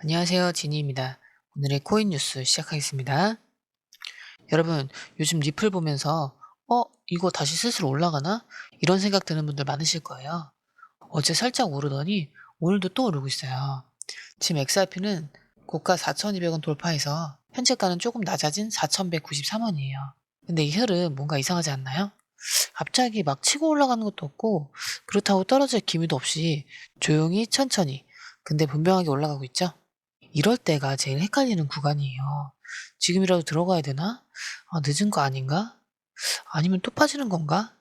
안녕하세요. 지니입니다. 오늘의 코인 뉴스 시작하겠습니다. 여러분, 요즘 리플 보면서, 어, 이거 다시 슬슬 올라가나? 이런 생각 드는 분들 많으실 거예요. 어제 살짝 오르더니 오늘도 또 오르고 있어요. 지금 XRP는 고가 4,200원 돌파해서 현재가는 조금 낮아진 4,193원이에요. 근데 이 흐름 뭔가 이상하지 않나요? 갑자기 막 치고 올라가는 것도 없고, 그렇다고 떨어질 기미도 없이 조용히 천천히, 근데 분명하게 올라가고 있죠? 이럴 때가 제일 헷갈리는 구간이에요. 지금이라도 들어가야 되나? 아, 늦은 거 아닌가? 아니면 또 빠지는 건가?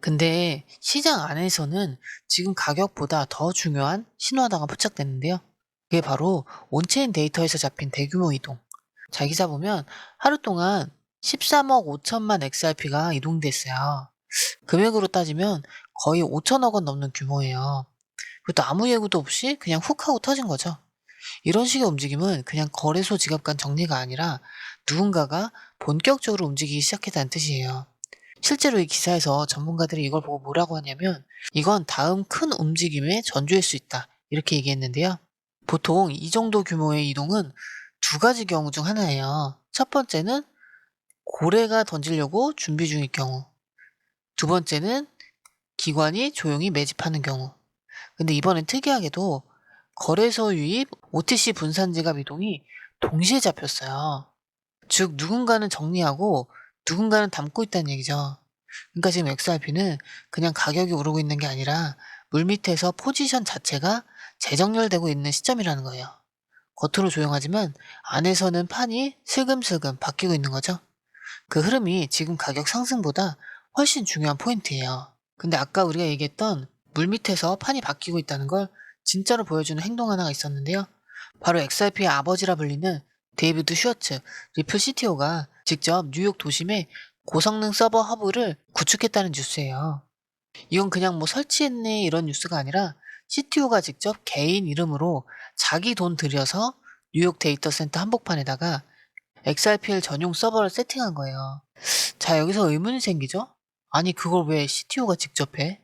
근데 시장 안에서는 지금 가격보다 더 중요한 신호하다가 포착됐는데요. 그게 바로 온체인 데이터에서 잡힌 대규모 이동. 자, 기사 보면 하루 동안 13억 5천만 XRP가 이동됐어요. 금액으로 따지면 거의 5천억 원 넘는 규모예요. 그것도 아무 예고도 없이 그냥 훅 하고 터진 거죠. 이런 식의 움직임은 그냥 거래소 지갑 간 정리가 아니라 누군가가 본격적으로 움직이기 시작했다는 뜻이에요. 실제로 이 기사에서 전문가들이 이걸 보고 뭐라고 하냐면 이건 다음 큰 움직임의 전조일 수 있다. 이렇게 얘기했는데요. 보통 이 정도 규모의 이동은 두 가지 경우 중 하나예요. 첫 번째는 고래가 던지려고 준비 중일 경우. 두 번째는 기관이 조용히 매집하는 경우. 근데 이번엔 특이하게도 거래소 유입 OTC 분산 지갑 이동이 동시에 잡혔어요. 즉 누군가는 정리하고 누군가는 담고 있다는 얘기죠. 그러니까 지금 XRP는 그냥 가격이 오르고 있는 게 아니라 물밑에서 포지션 자체가 재정렬되고 있는 시점이라는 거예요. 겉으로 조용하지만 안에서는 판이 슬금슬금 바뀌고 있는 거죠. 그 흐름이 지금 가격 상승보다 훨씬 중요한 포인트예요. 근데 아까 우리가 얘기했던 물밑에서 판이 바뀌고 있다는 걸 진짜로 보여주는 행동 하나가 있었는데요. 바로 XRP의 아버지라 불리는 데이비드 슈어츠, 리플 CTO가 직접 뉴욕 도심에 고성능 서버 허브를 구축했다는 뉴스예요. 이건 그냥 뭐 설치했네 이런 뉴스가 아니라 CTO가 직접 개인 이름으로 자기 돈 들여서 뉴욕 데이터 센터 한복판에다가 XRPL 전용 서버를 세팅한 거예요. 자, 여기서 의문이 생기죠? 아니, 그걸 왜 CTO가 직접 해?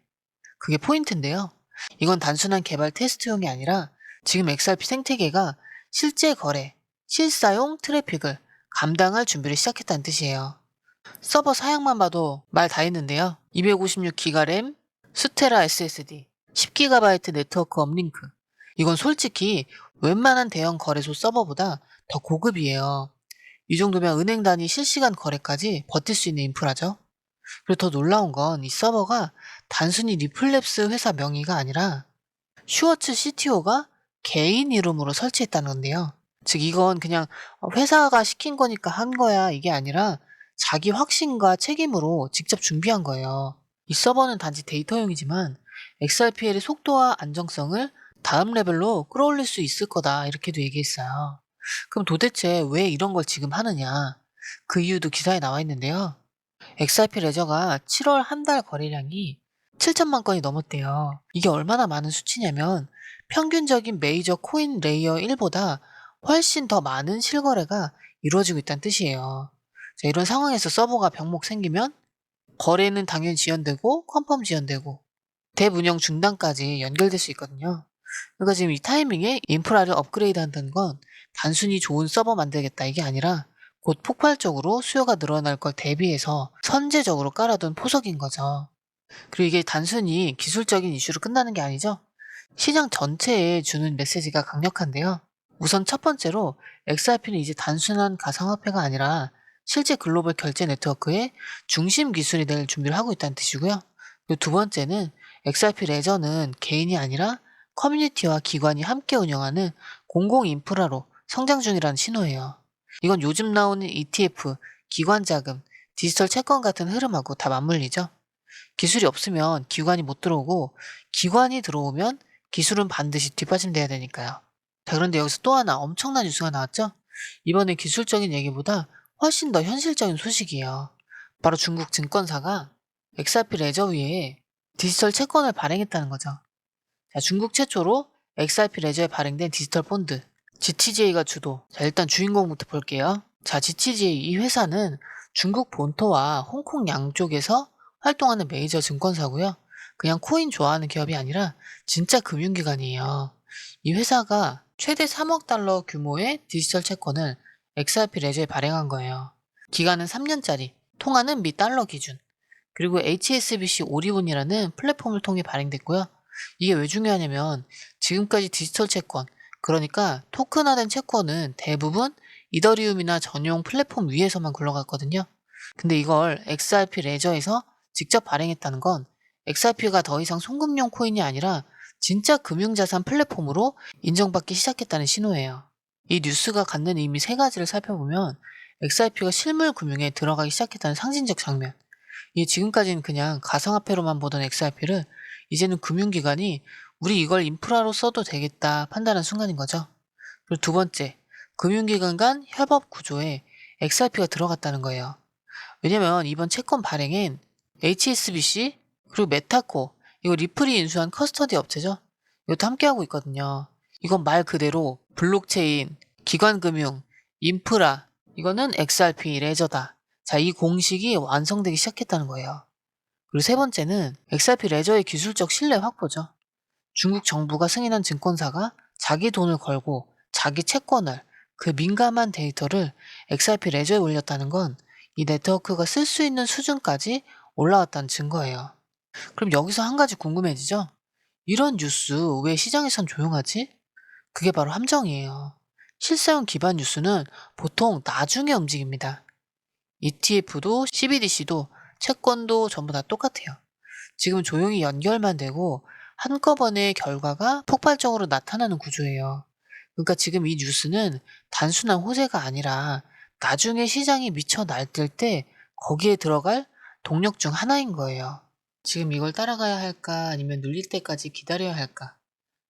그게 포인트인데요. 이건 단순한 개발 테스트용이 아니라 지금 XRP 생태계가 실제 거래, 실사용 트래픽을 감당할 준비를 시작했다는 뜻이에요. 서버 사양만 봐도 말 다 했는데요. 256기가 램, 수테라 SSD, 10GB 네트워크 업링크. 이건 솔직히 웬만한 대형 거래소 서버보다 더 고급이에요. 이 정도면 은행 단위 실시간 거래까지 버틸 수 있는 인프라죠. 그리고 더 놀라운 건 이 서버가 단순히 리플랩스 회사 명의가 아니라 슈어츠 CTO가 개인 이름으로 설치했다는 건데요. 즉 이건 그냥 회사가 시킨 거니까 한 거야 이게 아니라 자기 확신과 책임으로 직접 준비한 거예요. 이 서버는 단지 데이터용이지만 XRPL의 속도와 안정성을 다음 레벨로 끌어올릴 수 있을 거다 이렇게도 얘기했어요. 그럼 도대체 왜 이런 걸 지금 하느냐? 그 이유도 기사에 나와 있는데요. XRP 레저가 7월 한 달 거래량이 7천만 건이 넘었대요. 이게 얼마나 많은 수치냐면 평균적인 메이저 코인 레이어 1보다 훨씬 더 많은 실거래가 이루어지고 있다는 뜻이에요. 자, 이런 상황에서 서버가 병목 생기면 거래는 당연히 지연되고 컨펌 지연되고 대운영 중단까지 연결될 수 있거든요. 그러니까 지금 이 타이밍에 인프라를 업그레이드 한다는 건 단순히 좋은 서버 만들겠다 이게 아니라 곧 폭발적으로 수요가 늘어날 걸 대비해서 선제적으로 깔아둔 포석인 거죠. 그리고 이게 단순히 기술적인 이슈로 끝나는 게 아니죠. 시장 전체에 주는 메시지가 강력한데요. 우선 첫 번째로 XRP는 이제 단순한 가상화폐가 아니라 실제 글로벌 결제 네트워크의 중심 기술이 될 준비를 하고 있다는 뜻이고요. 두 번째는 XRP 레저는 개인이 아니라 커뮤니티와 기관이 함께 운영하는 공공 인프라로 성장 중이라는 신호예요. 이건 요즘 나오는 ETF, 기관 자금, 디지털 채권 같은 흐름하고 다 맞물리죠. 기술이 없으면 기관이 못 들어오고 기관이 들어오면 기술은 반드시 뒷받침돼야 되니까요. 자, 그런데 여기서 또 하나 엄청난 뉴스가 나왔죠? 이번엔 기술적인 얘기보다 훨씬 더 현실적인 소식이에요. 바로 중국 증권사가 XRP 레저 위에 디지털 채권을 발행했다는 거죠. 자, 중국 최초로 XRP 레저에 발행된 디지털 본드 GTJ가 주도. 자, 일단 주인공부터 볼게요. 자, GTJ 이 회사는 중국 본토와 홍콩 양쪽에서 활동하는 메이저 증권사고요. 그냥 코인 좋아하는 기업이 아니라 진짜 금융기관이에요. 이 회사가 최대 3억 달러 규모의 디지털 채권을 XRP 레저에 발행한 거예요. 기간은 3년짜리, 통화는 미 달러 기준. 그리고 HSBC 오리온이라는 플랫폼을 통해 발행됐고요. 이게 왜 중요하냐면 지금까지 디지털 채권, 그러니까 토큰화된 채권은 대부분 이더리움이나 전용 플랫폼 위에서만 굴러갔거든요. 근데 이걸 XRP 레저에서 직접 발행했다는 건 XRP가 더 이상 송금용 코인이 아니라 진짜 금융자산 플랫폼으로 인정받기 시작했다는 신호예요. 이 뉴스가 갖는 의미 세 가지를 살펴보면 XRP가 실물 금융에 들어가기 시작했다는 상징적 장면. 이게 지금까지는 그냥 가상화폐로만 보던 XRP를 이제는 금융기관이 우리 이걸 인프라로 써도 되겠다 판단한 순간인 거죠. 그리고 두 번째, 금융기관 간 협업 구조에 XRP가 들어갔다는 거예요. 왜냐면 이번 채권 발행엔 HSBC 그리고 메타코 이거 리플이 인수한 커스터디 업체죠. 이것도 함께하고 있거든요. 이건 말 그대로 블록체인, 기관금융, 인프라 이거는 XRP 레저다. 자, 이 공식이 완성되기 시작했다는 거예요. 그리고 세 번째는 XRP 레저의 기술적 신뢰 확보죠. 중국 정부가 승인한 증권사가 자기 돈을 걸고 자기 채권을 그 민감한 데이터를 XRP 레저에 올렸다는 건 이 네트워크가 쓸 수 있는 수준까지 올라왔다는 증거예요. 그럼 여기서 한 가지 궁금해지죠? 이런 뉴스 왜 시장에선 조용하지? 그게 바로 함정이에요. 실사용 기반 뉴스는 보통 나중에 움직입니다. ETF도 CBDC도 채권도 전부 다 똑같아요. 지금 조용히 연결만 되고 한꺼번에 결과가 폭발적으로 나타나는 구조예요. 그러니까 지금 이 뉴스는 단순한 호재가 아니라 나중에 시장이 미쳐 날뛸 때 거기에 들어갈 동력 중 하나인 거예요. 지금 이걸 따라가야 할까 아니면 눌릴 때까지 기다려야 할까?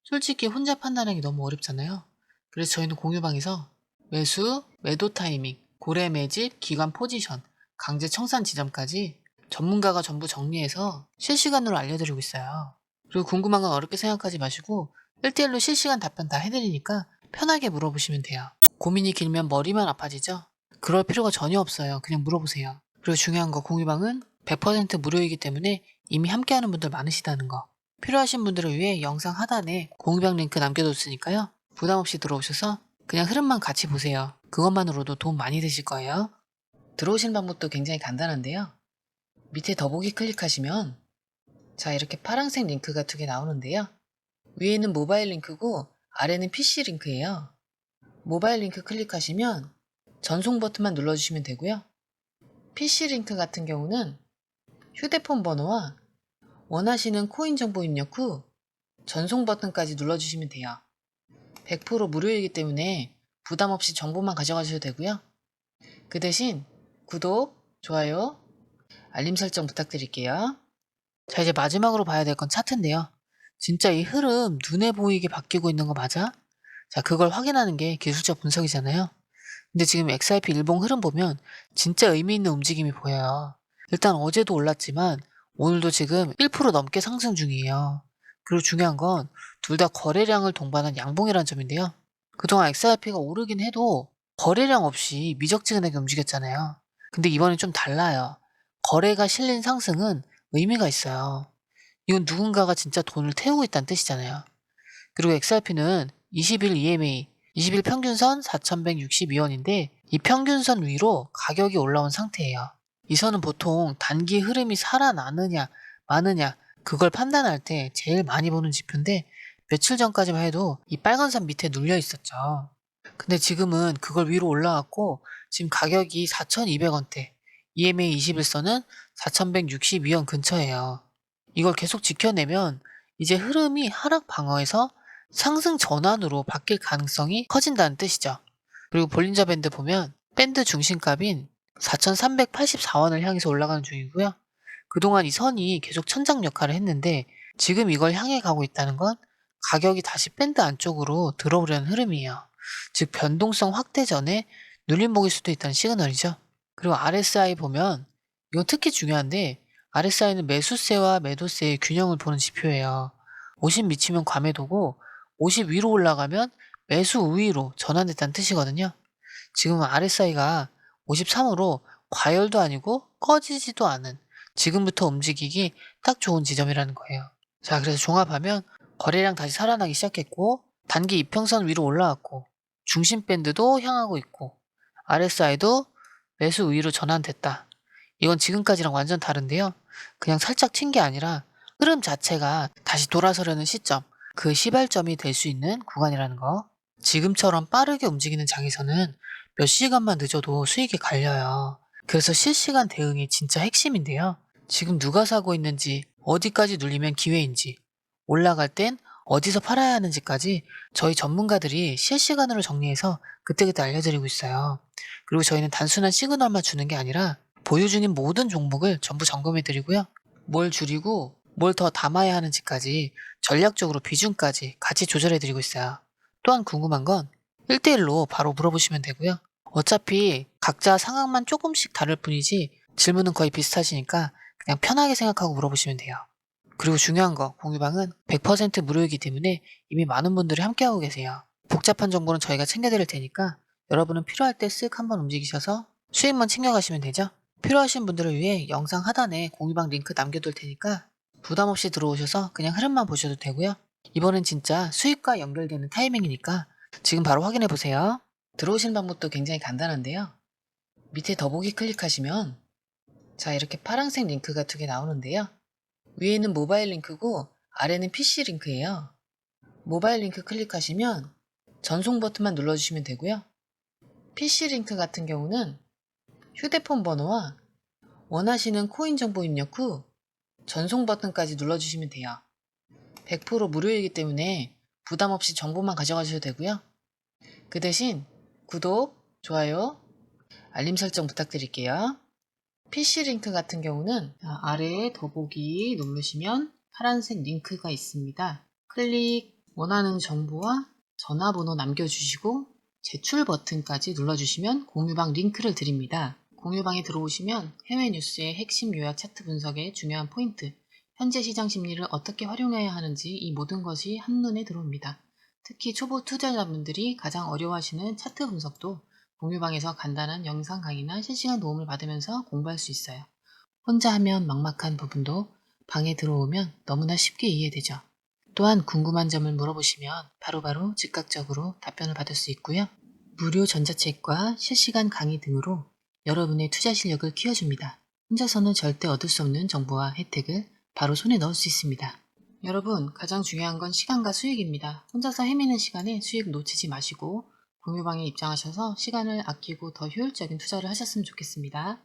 솔직히 혼자 판단하기 너무 어렵잖아요. 그래서 저희는 공유방에서 매수, 매도 타이밍, 고래 매집, 기관 포지션, 강제 청산 지점까지 전문가가 전부 정리해서 실시간으로 알려드리고 있어요. 그리고 궁금한 건 어렵게 생각하지 마시고 1대1로 실시간 답변 다 해드리니까 편하게 물어보시면 돼요. 고민이 길면 머리만 아파지죠? 그럴 필요가 전혀 없어요. 그냥 물어보세요. 그리고 중요한 거 공유방은 100% 무료이기 때문에 이미 함께하는 분들 많으시다는 거. 필요하신 분들을 위해 영상 하단에 공유방 링크 남겨뒀으니까요. 부담 없이 들어오셔서 그냥 흐름만 같이 보세요. 그것만으로도 도움 많이 되실 거예요. 들어오시는 방법도 굉장히 간단한데요. 밑에 더보기 클릭하시면 자 이렇게 파란색 링크가 두 개 나오는데요. 위에는 모바일 링크고 아래는 PC 링크예요. 모바일 링크 클릭하시면 전송 버튼만 눌러주시면 되고요. PC 링크 같은 경우는 휴대폰 번호와 원하시는 코인 정보 입력 후 전송 버튼까지 눌러주시면 돼요. 100% 무료이기 때문에 부담 없이 정보만 가져가셔도 되고요. 그 대신 구독, 좋아요, 알림 설정 부탁드릴게요. 자, 이제 마지막으로 봐야 될 건 차트인데요. 진짜 이 흐름 눈에 보이게 바뀌고 있는 거 맞아? 자, 그걸 확인하는 게 기술적 분석이잖아요. 근데 지금 XRP 일봉 흐름 보면 진짜 의미 있는 움직임이 보여요. 일단 어제도 올랐지만 오늘도 지금 1% 넘게 상승 중이에요. 그리고 중요한 건 둘 다 거래량을 동반한 양봉이라는 점인데요. 그동안 XRP가 오르긴 해도 거래량 없이 미적지근하게 움직였잖아요. 근데 이번엔 좀 달라요. 거래가 실린 상승은 의미가 있어요. 이건 누군가가 진짜 돈을 태우고 있다는 뜻이잖아요. 그리고 XRP는 20일 EMA, 20일 평균선 4,162원인데 이 평균선 위로 가격이 올라온 상태예요. 이 선은 보통 단기 흐름이 살아나느냐 마느냐 그걸 판단할 때 제일 많이 보는 지표인데 며칠 전까지만 해도 이 빨간 선 밑에 눌려 있었죠. 근데 지금은 그걸 위로 올라왔고 지금 가격이 4,200원대, EMA 21선은 4,162원 근처예요. 이걸 계속 지켜내면 이제 흐름이 하락 방어에서 상승 전환으로 바뀔 가능성이 커진다는 뜻이죠. 그리고 볼린저 밴드 보면 밴드 중심값인 4,384원을 향해서 올라가는 중이고요. 그동안 이 선이 계속 천장 역할을 했는데 지금 이걸 향해 가고 있다는 건 가격이 다시 밴드 안쪽으로 들어오려는 흐름이에요. 즉 변동성 확대 전에 눌림목일 수도 있다는 시그널이죠. 그리고 RSI 보면 이건 특히 중요한데 RSI는 매수세와 매도세의 균형을 보는 지표예요. 50 미치면 과매도고 50 위로 올라가면 매수 우위로 전환됐다는 뜻이거든요. 지금은 RSI가 53으로 과열도 아니고 꺼지지도 않은 지금부터 움직이기 딱 좋은 지점이라는 거예요. 자, 그래서 종합하면 거래량 다시 살아나기 시작했고 단기 이평선 위로 올라왔고 중심 밴드도 향하고 있고 RSI도 매수 우위로 전환됐다. 이건 지금까지랑 완전 다른데요. 그냥 살짝 튄 게 아니라 흐름 자체가 다시 돌아서려는 시점, 그 시발점이 될 수 있는 구간이라는 거. 지금처럼 빠르게 움직이는 장에서는 몇 시간만 늦어도 수익이 갈려요. 그래서 실시간 대응이 진짜 핵심인데요. 지금 누가 사고 있는지, 어디까지 눌리면 기회인지, 올라갈 땐 어디서 팔아야 하는지까지 저희 전문가들이 실시간으로 정리해서 그때그때 알려드리고 있어요. 그리고 저희는 단순한 시그널만 주는 게 아니라 보유 중인 모든 종목을 전부 점검해 드리고요. 뭘 줄이고 뭘 더 담아야 하는지까지 전략적으로 비중까지 같이 조절해 드리고 있어요. 또한 궁금한 건 1대1로 바로 물어보시면 되고요. 어차피 각자 상황만 조금씩 다를 뿐이지 질문은 거의 비슷하시니까 그냥 편하게 생각하고 물어보시면 돼요. 그리고 중요한 거, 공유방은 100% 무료이기 때문에 이미 많은 분들이 함께하고 계세요. 복잡한 정보는 저희가 챙겨드릴 테니까 여러분은 필요할 때 쓱 한번 움직이셔서 수익만 챙겨가시면 되죠. 필요하신 분들을 위해 영상 하단에 공유방 링크 남겨둘 테니까 부담 없이 들어오셔서 그냥 흐름만 보셔도 되고요. 이번엔 진짜 수익과 연결되는 타이밍이니까 지금 바로 확인해 보세요. 들어오시는 방법도 굉장히 간단한데요. 밑에 더보기 클릭하시면 자 이렇게 파란색 링크가 두 개 나오는데요. 위에는 모바일 링크고 아래는 PC 링크예요. 모바일 링크 클릭하시면 전송 버튼만 눌러주시면 되고요. PC 링크 같은 경우는 휴대폰 번호와 원하시는 코인 정보 입력 후 전송 버튼까지 눌러주시면 돼요. 100% 무료이기 때문에 부담 없이 정보만 가져가셔도 되고요. 그 대신 구독, 좋아요, 알림 설정 부탁드릴게요. PC 링크 같은 경우는 아래에 더보기 누르시면 파란색 링크가 있습니다. 클릭, 원하는 정보와 전화번호 남겨주시고 제출 버튼까지 눌러주시면 공유방 링크를 드립니다. 공유방에 들어오시면 해외 뉴스의 핵심 요약 차트 분석의 중요한 포인트, 현재 시장 심리를 어떻게 활용해야 하는지 이 모든 것이 한눈에 들어옵니다. 특히 초보 투자자분들이 가장 어려워하시는 차트 분석도 공유방에서 간단한 영상 강의나 실시간 도움을 받으면서 공부할 수 있어요. 혼자 하면 막막한 부분도 방에 들어오면 너무나 쉽게 이해되죠. 또한 궁금한 점을 물어보시면 바로바로 즉각적으로 답변을 받을 수 있고요. 무료 전자책과 실시간 강의 등으로 여러분의 투자 실력을 키워줍니다. 혼자서는 절대 얻을 수 없는 정보와 혜택을 바로 손에 넣을 수 있습니다. 여러분, 가장 중요한 건 시간과 수익입니다. 혼자서 헤매는 시간에 수익 놓치지 마시고 공유방에 입장하셔서 시간을 아끼고 더 효율적인 투자를 하셨으면 좋겠습니다.